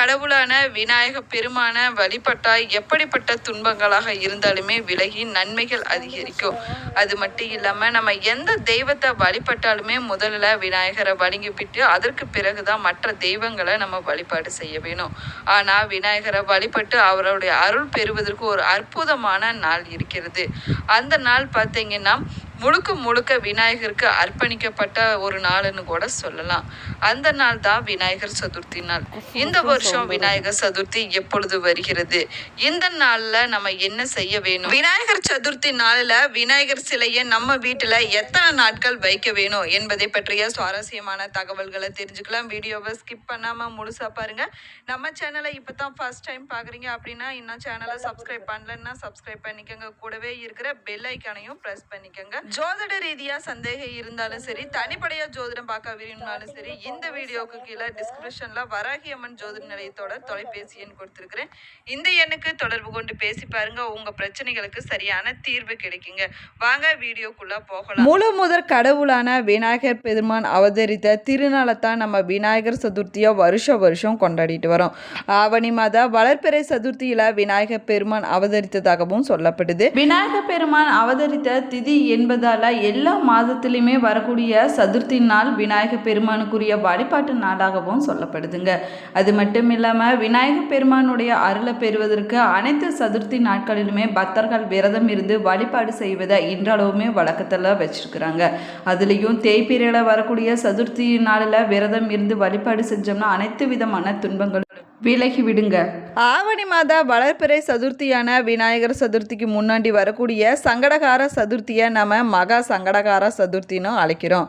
கடவுளான விநாயக பெருமான வழிபட்டால் எப்படிப்பட்ட துன்பங்களாக இருந்தாலுமே விலகி நன்மைகள் அதிகரிக்கும். அது மட்டும் இல்லாமல் நம்ம எந்த தெய்வத்தை வழிபட்டாலுமே முதல்ல விநாயகரை வழங்கிவிட்டு அதற்கு பிறகுதான் மற்ற தெய்வங்களை நம்ம வழிபாடு செய்ய வேணும். ஆனால் விநாயகரை வழிபட்டு அவருடைய அருள் பெறுவதற்கு ஒரு அற்புதமான நாள் இருக்கிறது. அந்த நாள் பார்த்தீங்கன்னா முழுக்க முழுக்க விநாயகருக்கு அர்ப்பணிக்கப்பட்ட ஒரு நாள்னு கூட சொல்லலாம். அந்த நாள் தான் விநாயகர் சதுர்த்தி நாள். இந்த வருஷம் விநாயகர் சதுர்த்தி எப்பொழுது வருகிறது? இந்த நாள்ல நம்ம என்ன செய்ய வேணும்? விநாயகர் சதுர்த்தி நாள்ல விநாயகர் சிலையை நம்ம வீட்டுல எத்தனை நாட்கள் வைக்க வேணும் என்பதை பற்றிய சுவாரஸ்யமான தகவல்களை தெரிஞ்சுக்கலாம். வீடியோவை ஸ்கிப் பண்ணாம முழுசா பாருங்க. நம்ம சேனலை இப்போ தான் ஃபர்ஸ்ட் டைம் பார்க்குறீங்க அப்படின்னா இன்னும் சேனலை சப்ஸ்கிரைப் பண்ணலன்னா சப்ஸ்கிரைப் பண்ணிக்கோங்க. கூடவே இருக்கிற பெல் ஐக்கானையும் ப்ரெஸ் பண்ணிக்கோங்க. ஜோதிட ரீதியா சந்தேகம் இருந்தாலும் சரி தனிப்படையா ஜோதிடம் பார்க்க விரும்பினாலும் சரி இந்த வீடியோக்கு கீழே டிஸ்கிரிப்ஷன்ல வராகி அம்மன் ஜோதிட நிலையத்தோட தொலைபேசி எண் கொடுத்துருக்கிறேன். இந்த எண்ணுக்கு தொடர்பு கொண்டு பேசி பாருங்க உங்க பிரச்சனைகளுக்கு சரியான தீர்வு கிடைக்குங்க. வாங்க வீடியோக்குள்ள போகலாம். முழு முதற் கடவுளான விநாயகர் பெருமான் அவதரித்த திருநாளைத்தான் நம்ம விநாயகர் சதுர்த்தியை வருஷ வருஷம் கொண்டாடிட்டு வரோம். ஆவணி மாத வளர்பிறை சதுர்த்தியில விநாயகர் பெருமான் அவதரித்ததாகவும் சொல்லப்படுது. விநாயகர் பெருமான் அவதரித்த திதி என்பதால எல்லா மாதத்துலேயுமே வரக்கூடிய சதுர்த்தி நாள் விநாயக பெருமானுக்குரிய வழிபாட்டு நாளாகவும் சொல்லப்படுதுங்க. அது மட்டும் இல்லாமல் விநாயக பெருமானுடைய அருளை பெறுவதற்கு அனைத்து சதுர்த்தி நாட்களிலுமே பக்தர்கள் விரதம் இருந்து வழிபாடு செய்வதை இன்றளவுமே வழக்கத்தில் வச்சுருக்குறாங்க. அதுலேயும் தேய்பிரையில் வரக்கூடிய சதுர்த்தி நாளில் விரதம் இருந்து வழிபாடு செஞ்சோம்னா அனைத்து விதமான துன்பங்களும் விலகி விடுங்க ஆவணி மாத வளர்பிறை சதுர்த்தியான விநாயகர் சதுர்த்திக்கு முன்னாடி வரக்கூடிய சங்கடகார சதுர்த்தியை நம்ம மகா சங்கடகார சதுர்த்தின்னு அழைக்கிறோம்.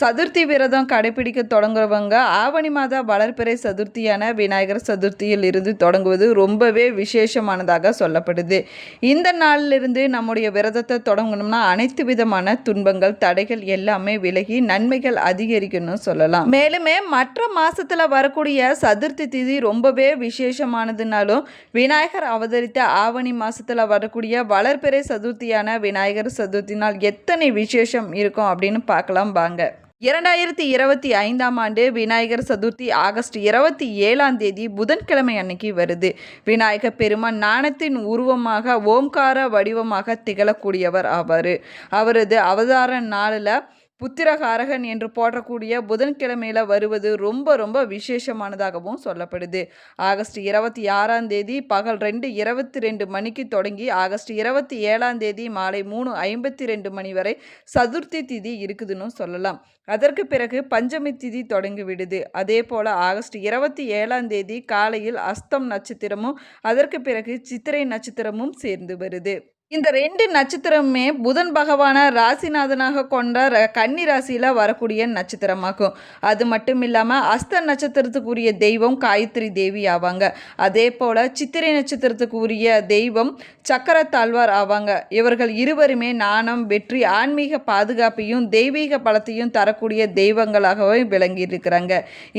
சதுர்த்தி விரதம் கடைபிடிக்க தொடங்குறவங்க ஆவணி மாத வளர்பிறை சதுர்த்தியான விநாயகர் சதுர்த்தியில் இருந்து தொடங்குவது ரொம்பவே விசேஷமானதாக சொல்லப்படுது. இந்த நாளிலிருந்து நம்முடைய விரதத்தை தொடங்கணும்னா அனைத்து விதமான துன்பங்கள் தடைகள் எல்லாமே விலகி நன்மைகள் அதிகரிக்கணும்னு சொல்லலாம். மேலுமே மற்ற மாசத்துல வரக்கூடிய சதுர்த்தி திதி ரொம்ப ரொம்பவே விசேஷமானதுனாலும் விநாயகர் அவதரித்த ஆவணி மாதத்தில் வரக்கூடிய வளர்பிறை சதுர்த்தியான விநாயகர் சதுர்த்தி நாள் எத்தனை விசேஷம் இருக்கும் அப்படின்னு பார்க்கலாம் வாங்க. இரண்டாயிரத்தி இருபத்தி ஐந்தாம் ஆண்டு விநாயகர் சதுர்த்தி ஆகஸ்ட் இருபத்தி ஏழாம் தேதி புதன்கிழமை அன்னைக்கு வருது. விநாயகர் பெருமான் நாணத்தின் உருவமாக ஓம்கார வடிவமாக திகழக்கூடியவர் ஆவார் அவரது அவதார நாளில் புத்திரகாரகன் என்று போடக்கூடிய புதன்கிழமையில் வருவது ரொம்ப ரொம்ப விசேஷமானதாகவும் சொல்லப்படுது. ஆகஸ்ட் இருபத்தி ஆறாம் தேதி பகல் ரெண்டு இருபத்தி ரெண்டு மணிக்கு தொடங்கி ஆகஸ்ட் இருபத்தி ஏழாம் தேதி மாலை மூணு ஐம்பத்தி ரெண்டு மணி வரை சதுர்த்தி திதி இருக்குதுன்னு சொல்லலாம். அதற்கு பிறகு பஞ்சமி திதி தொடங்கி விடுது. அதே போல் ஆகஸ்ட் இருபத்தி ஏழாம் தேதி காலையில் அஸ்தம் நட்சத்திரமும் அதற்கு பிறகு சித்திரை நட்சத்திரமும் சேர்ந்து வருது. இந்த ரெண்டு நட்சத்திரமுமே புதன் பகவான ராசிநாதனாக கொண்ட கன்னி ராசியில் வரக்கூடிய நட்சத்திரமாகும். அது மட்டும் இல்லாமல் அஸ்த நட்சத்திரத்துக்குரிய தெய்வம் காயத்ரி தேவி ஆவாங்க. அதே போல் சித்திரை நட்சத்திரத்துக்குரிய தெய்வம் சக்கரத்தாழ்வார் ஆவாங்க. இவர்கள் இருவருமே நாணம் வெற்றி ஆன்மீக பாதுகாப்பையும் தெய்வீக பலத்தையும் தரக்கூடிய தெய்வங்களாகவே விளங்கி இருக்கிறாங்க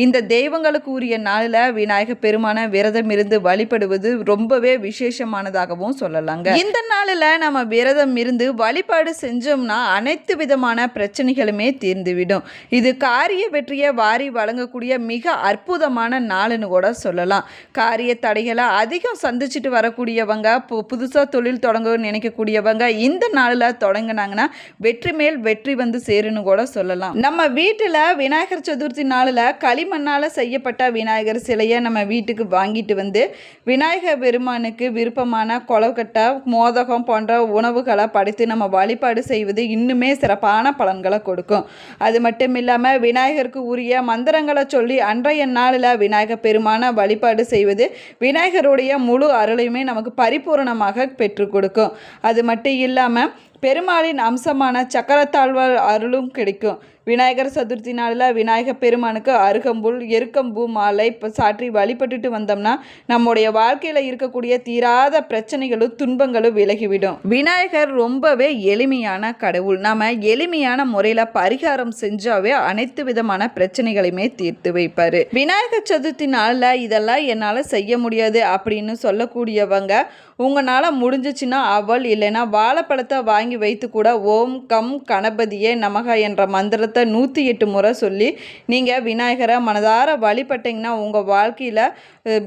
இந்த தெய்வங்களுக்கு உரிய நாளில் விநாயகர் பெருமான விரதம் இருந்து வழிபடுவது ரொம்பவே விசேஷமானதாகவும் சொல்லலாங்க. இந்த நாளில் நம்ம விரதம் இருந்து வழிபாடு செஞ்சோம்னா அனைத்து விதமான பிரச்சனைகளுமே தீர்ந்துவிடும். இது காரிய வெற்றியை வாரி வழங்கக்கூடிய மிக அற்புதமான நாளுன்னு கூட சொல்லலாம். காரிய தடைகளை அதிகம் சந்திச்சுட்டு வரக்கூடியவங்க பு புதுசாக தொழில் தொடங்க நினைக்கக்கூடியவங்க இந்த நாளில் தொடங்கினாங்கன்னா வெற்றி மேல் வெற்றி வந்து சேருன்னு கூட சொல்லலாம். நம்ம வீட்டில் விநாயகர் சதுர்த்தி நாளில் களிமண்ணால் செய்யப்பட்ட விநாயகர் சிலையை நம்ம வீட்டுக்கு வாங்கிட்டு வந்து விநாயகர் பெருமானுக்கு விருப்பமான கொலக்கட்டை மோதகம் போன்ற உணவுகளை படைத்து நம்ம வழிபாடு செய்வது இன்னுமே சிறப்பான பலன்களை கொடுக்கும். அது மட்டும் இல்லாமல் விநாயகருக்கு உரிய மந்திரங்களை சொல்லி அன்றைய நாளில் விநாயகர் பெருமான வழிபாடு செய்வது விநாயகருடைய முழு அருளையுமே நமக்கு பரிபூரணமாக பெற்று கொடுக்கும். அது மட்டும் இல்லாமல் பெருமாளின் அம்சமான சக்கரத்தாழ்வார் அருளும் கிடைக்கும். விநாயகர் சதுர்த்தி நாளில் விநாயகர் பெருமானுக்கு அருகம்புல் எருக்கம்பூ மாலை இப்போ சாற்றி வழிபட்டுட்டு வந்தோம்னா நம்முடைய வாழ்க்கையில் இருக்கக்கூடிய தீராத பிரச்சனைகளும் துன்பங்களும் விலகிவிடும். விநாயகர் ரொம்பவே எளிமையான கடவுள். நம்ம எளிமையான முறையில் பரிகாரம் செஞ்சாவே அனைத்து விதமான பிரச்சனைகளையுமே தீர்த்து வைப்பார். விநாயகர் சதுர்த்தி நாளில் இதெல்லாம் என்னால் செய்ய முடியாது அப்படின்னு சொல்லக்கூடியவங்க உங்களால் முடிஞ்சிச்சுன்னா அவள் இல்லைன்னா வாழைப்பழத்தை வாங்கி வைத்து கூட ஓம் கம் கணபதியே நமக என்ற மந்திரத்தை மந்திரத்தை நூற்றி எட்டு முறை சொல்லி நீங்கள் விநாயகரை மனதார வழிபட்டிங்கன்னா உங்கள் வாழ்க்கையில்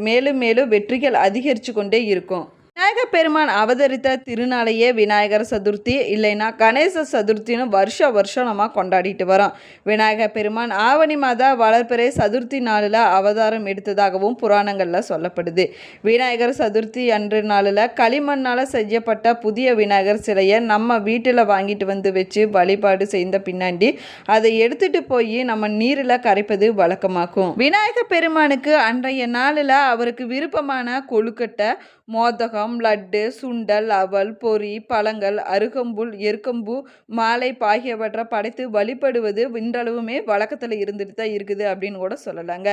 மேலும் மேலும் வெற்றிகள் அதிகரித்து கொண்டே இருக்கும். விநாயகர் பெருமான் அவதரித்த திருநாளையே விநாயகர் சதுர்த்தி இல்லைன்னா கணேச சதுர்த்தின்னு வருஷ வருஷம் நம்ம கொண்டாடிட்டு வரோம். விநாயகர் பெருமான் ஆவணி மாத வளர்ப்பிறை சதுர்த்தி நாளில் அவதாரம் எடுத்ததாகவும் புராணங்களில் சொல்லப்படுது. விநாயகர் சதுர்த்தி அன்று நாளில் களிமண்ணால் செய்யப்பட்ட புதிய விநாயகர் சிலையை நம்ம வீட்டில் வாங்கிட்டு வந்து வச்சு வழிபாடு செய்த பின்னாடி அதை எடுத்துட்டு போய் நம்ம நீரில் கரைப்பது வழக்கமாக்கும் விநாயகர் பெருமானுக்கு அன்றைய நாளில் அவருக்கு விருப்பமான கொழுக்கட்டை மோதகம் லட்டு சுண்டல் அவல் பொரி பழங்கள் அருகம்புல் எருக்கம்பு மாலை ஆகியவற்றை படைத்து வழிபடுவது இன்றளவுமே வழக்கத்தில் இருந்துட்டு தான் இருக்குது அப்படின்னு கூட சொல்லலாங்க.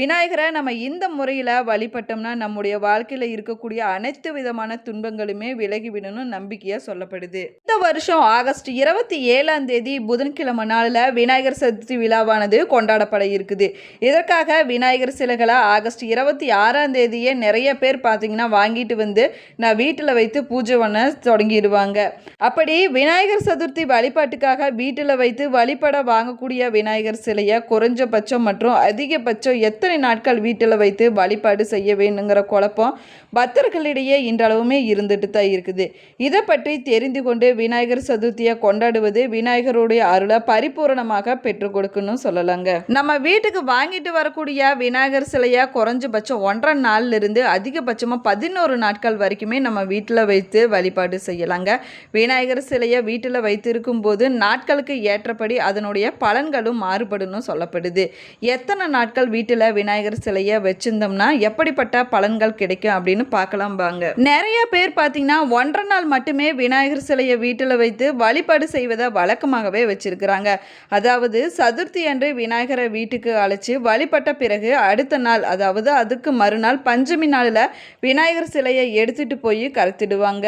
விநாயகரை நம்ம இந்த முறையில் வழிபட்டோம்னா நம்முடைய வாழ்க்கையில் இருக்கக்கூடிய அனைத்து விதமான துன்பங்களுமே விலகிவிடணும் நம்பிக்கையாக சொல்லப்படுது. இந்த வருஷம் ஆகஸ்ட் இருபத்தி ஏழாம் தேதி புதன்கிழமை நாளில் விநாயகர் சதுர்த்தி விழாவானது கொண்டாடப்பட இருக்குது. இதற்காக விநாயகர் சிலைகளை ஆகஸ்ட் இருபத்தி ஆறாம் தேதியே நிறைய பேர் பார்த்தீங்கன்னா வாங்கிட்டு வந்து நான் வீட்டில் வைத்து பூஜை பண்ண தொடங்கிடுவாங்க. அப்படி விநாயகர் சதுர்த்தி வழிபாட்டுக்காக வீட்டில் வைத்து வழிபட வாங்கக்கூடிய விநாயகர் சிலையை குறைஞ்சபட்சம் மற்றும் அதிகபட்சம் எத்தனை நாட்கள் வீட்டில் வைத்து வழிபாடு செய்ய வேணுங்கிற குழப்பம் பக்தர்களிடையே இன்றளவுமே இருந்துட்டு தான் இருக்குது. இதை பற்றி தெரிந்து கொண்டு விநாயகர் சதுர்த்தியை கொண்டாடுவது விநாயகருடைய அருளை பரிபூரணமாக பெற்றுக் கொடுக்கணும் சொல்லலாங்க. நம்ம வீட்டுக்கு வாங்கிட்டு வரக்கூடிய விநாயகர் சிலையை குறைஞ்சபட்சம் ஒன்றரை நாள்ல இருந்து அதிகபட்சமாக பதினோரு நாட்கள் வரைக்குமே நம்ம வீட்டில் வைத்து வழிபாடு செய்யலாங்க. விநாயகர் சிலையை வீட்டில் வைத்திருக்கும் போது நாட்களுக்கு ஏற்றபடி அதனுடைய பலன்களும் மாறுபடும் சொல்லப்படுது. எத்தனை நாட்கள் வீட்டில் விநாயகர் சிலையை வச்சிருந்தோம்னா எப்படிப்பட்ட பலன்கள் கிடைக்கும் அப்படின்னு பார்க்கலாம் வாங்க. நிறைய பேர் பார்த்தீங்கன்னா ஒன்றரை நாள் மட்டுமே விநாயகர் சிலையை வீட்டில் வைத்து வழிபாடு செய்வதை வழக்கமாகவே வச்சிருக்கிறாங்க. அதாவது சதுர்த்தி அன்று விநாயகரை வீட்டுக்கு அழைச்சி வழிபட்ட பிறகு அடுத்த நாள் அதாவது அதுக்கு மறுநாள் பஞ்சமி நாளில் விநாயகர் சிலையை எடுத்துட்டு போய் கரைத்திடுவாங்க.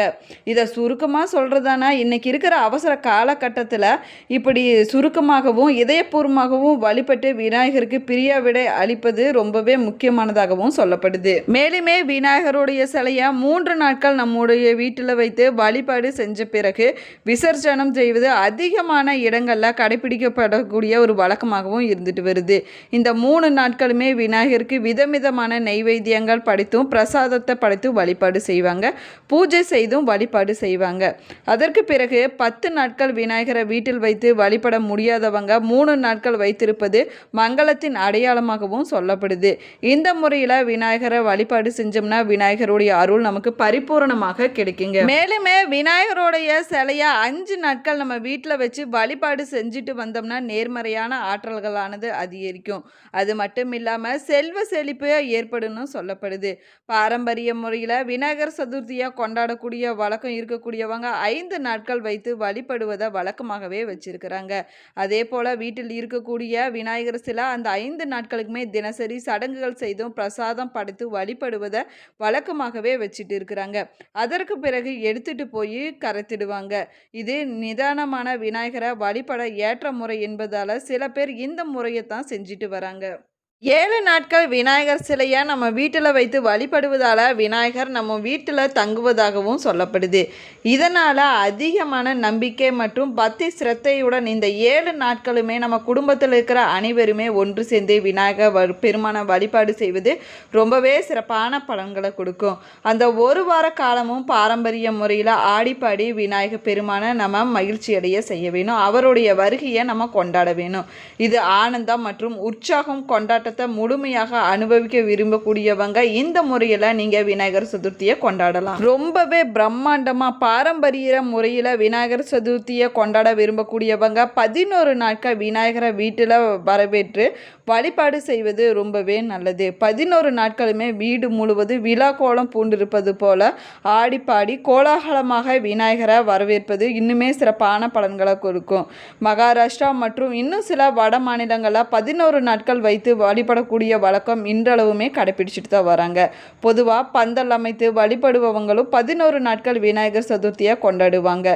இதை சுருக்கமாக சொல்கிறதானா இன்னைக்கு இருக்கிற அவசர காலகட்டத்தில் இப்படி சுருக்கமாகவும் இதயபூர்வமாகவும் வழிபட்டு விநாயகருக்கு பிரியா விடை அளிப்பது ரொம்பவே முக்கியமானதாகவும் சொல்லப்படுது. மேலுமே விநாயகருடைய சிலையை மூன்று நாட்கள் நம்முடைய வீட்டில் வைத்து வழிபாடு செஞ்ச பிறகு விசர்ஜனம் செய்வது அதிகமான இடங்களில் கடைபிடிக்கப்படக்கூடிய ஒரு வழக்கமாகவும் இருந்துட்டு வருது. இந்த மூணு நாட்களுமே விநாயகருக்கு விதவிதமான நெய்வேத்தியங்கள் படைத்தும் பிரசாதத்தை படைத்தும் வழிபாடு செய்வாங்க. பூஜை செய்தும் வழிபாடு செய்வாங்க. அதற்கு பிறகு பத்து நாட்கள் விநாயகரை வீட்டில் வைத்து வழிபட முடியாதவங்க மூணு நாட்கள் வைத்திருப்பது மங்களத்தின் அடையாளமாகவும் சொல்லப்படுது. இந்த முறையில் விநாயகரை வழிபாடு செஞ்சோம்னா விநாயகருடைய அருள் நமக்கு பரிபூரணமாக கிடைக்குங்க. மேலுமே விநாயகருடைய சிலையை அஞ்சு நாட்கள் நம்ம வீட்டில் வச்சு வழிபாடு செஞ்சுட்டு வந்தோம்னா நேர்மறையான ஆற்றல்களானது அதிகரிக்கும். அது மட்டும் இல்லாமல் செல்வ செழிப்பு ஏற்படும் சொல்லப்படுது. பாரம்பரிய முறையில் விநாயகர் சதுர்த்தியாக கொண்டாடக்கூடிய வழக்கம் இருக்கக்கூடியவங்க ஐந்து நாட்கள் வைத்து வழிபடுவதை வழக்கமாகவே வச்சிருக்கிறாங்க. அதே போல் வீட்டில் இருக்கக்கூடிய விநாயகர் சிலை அந்த ஐந்து நாட்களுக்குமே தினசரி சடங்குகள் செய்தும் பிரசாதம் படைத்து வழிபடுவதை வழக்கமாகவே வச்சுட்டு இருக்கிறாங்க. அதற்கு பிறகு எடுத்துட்டு போய் கரைத்திடுவாங்க. இது நிதானமான விநாயகரை வழிபட ஏற்ற முறை என்பதால் சில பேர் இந்த முறையை தான் செஞ்சுட்டு வராங்க. ஏழு நாட்கள் விநாயகர் சிலையை நம்ம வீட்டில் வைத்து வழிபடுவதால் விநாயகர் நம்ம வீட்டில் தங்குவதாகவும் சொல்லப்படுது. இதனால் அதிகமான நம்பிக்கை மற்றும் பக்தி சிரத்தையுடன் இந்த ஏழு நாட்களுமே நம்ம குடும்பத்தில் இருக்கிற அனைவருமே ஒன்று சேர்ந்து விநாயகர் வ பெருமான வழிபாடு செய்வது ரொம்பவே சிறப்பான பலன்களை கொடுக்கும். அந்த ஒரு வார காலமும் பாரம்பரிய முறையில் ஆடிப்பாடி விநாயகர் பெருமான நம்ம மகிழ்ச்சி அடைய செய்ய வேணும். அவருடைய வருகையை நம்ம கொண்டாட வேணும். இது ஆனந்தம் மற்றும் உற்சாகம் கொண்டாட்ட கொண்டாட்டத்தை முழுமையாக அனுபவிக்க விரும்பக்கூடியவங்க இந்த முறையில் நீங்கள் விநாயகர் சதுர்த்தியை கொண்டாடலாம். ரொம்பவே பிரம்மாண்டமாக பாரம்பரிய முறையில் விநாயகர் சதுர்த்தியை கொண்டாட விரும்பக்கூடியவங்க பதினோரு நாட்கள் விநாயகரை வீட்டில் வரவேற்று வழிபாடு செய்வது ரொம்பவே நல்லது. பதினோரு நாட்களுமே வீடு முழுவதும் விழா கோலம் பூண்டிருப்பது போல ஆடிப்பாடி கோலாகலமாக விநாயகரை வரவேற்பது இன்னுமே சிறப்பான பலன்களை கொடுக்கும். மகாராஷ்டிரா மற்றும் இன்னும் சில வட மாநிலங்களில் பதினோரு நாட்கள் வைத்து வழி வழிபடக்கூடிய வழக்கம் இன்றளவுமே கடைபிடிச்சிட்டு தான் வராங்க. பொதுவாக பந்தல் அமைத்து வழிபடுபவங்களும் பதினோரு நாட்கள் விநாயகர் சதுர்த்தியை கொண்டாடுவாங்க.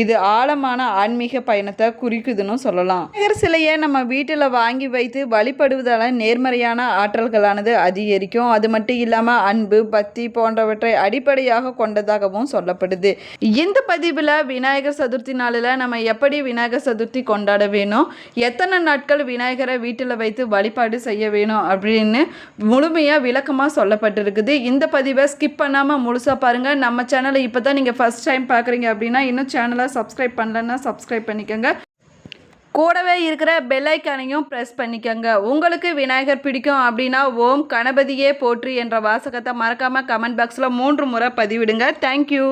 இது ஆழமான ஆன்மீக பயணத்தை குறிக்குதுன்னு சொல்லலாம். விநாயகர் சிலையை நம்ம வீட்டில் வாங்கி வைத்து வழிபடுவதால் நேர்மறையான ஆற்றல்களானது அதிகரிக்கும். அது மட்டும் இல்லாமல் அன்பு பக்தி போன்றவற்றை அடிப்படையாக கொண்டதாகவும் சொல்லப்படுது. இந்த பதிவில் விநாயகர் சதுர்த்தி நாளில் நம்ம எப்படி விநாயகர் சதுர்த்தி கொண்டாட வேணும்? எத்தனை நாட்கள் விநாயகரை வீட்டில் வைத்து வழிபாடு செய்ய வேணும் அப்படின்னு முழுமையாக விளக்கமாக சொல்லப்பட்டிருக்குது. இந்த பதிவை ஸ்கிப் பண்ணாமல் முழுசாக பாருங்கள் நம்ம சேனலை இப்போ தான் நீங்கள் ஃபஸ்ட் டைம் பார்க்குறீங்க அப்படின்னா இன்னும் சேனலை சப்ஸ்கிரைப் பண்ணலன்னா சப்ஸ்கிரைப் பண்ணிக்கோங்க. கூடவே இருக்கிற பெல்லைக்கானையும் ப்ரெஸ் பண்ணிக்கோங்க. உங்களுக்கு விநாயகர் பிடிக்கும் அப்படின்னா ஓம் கணபதியே போற்றி என்ற வாசகத்தை மறக்காமல் கமெண்ட் பாக்ஸில் மூன்று முறை பதிவிடுங்க. தேங்க்யூ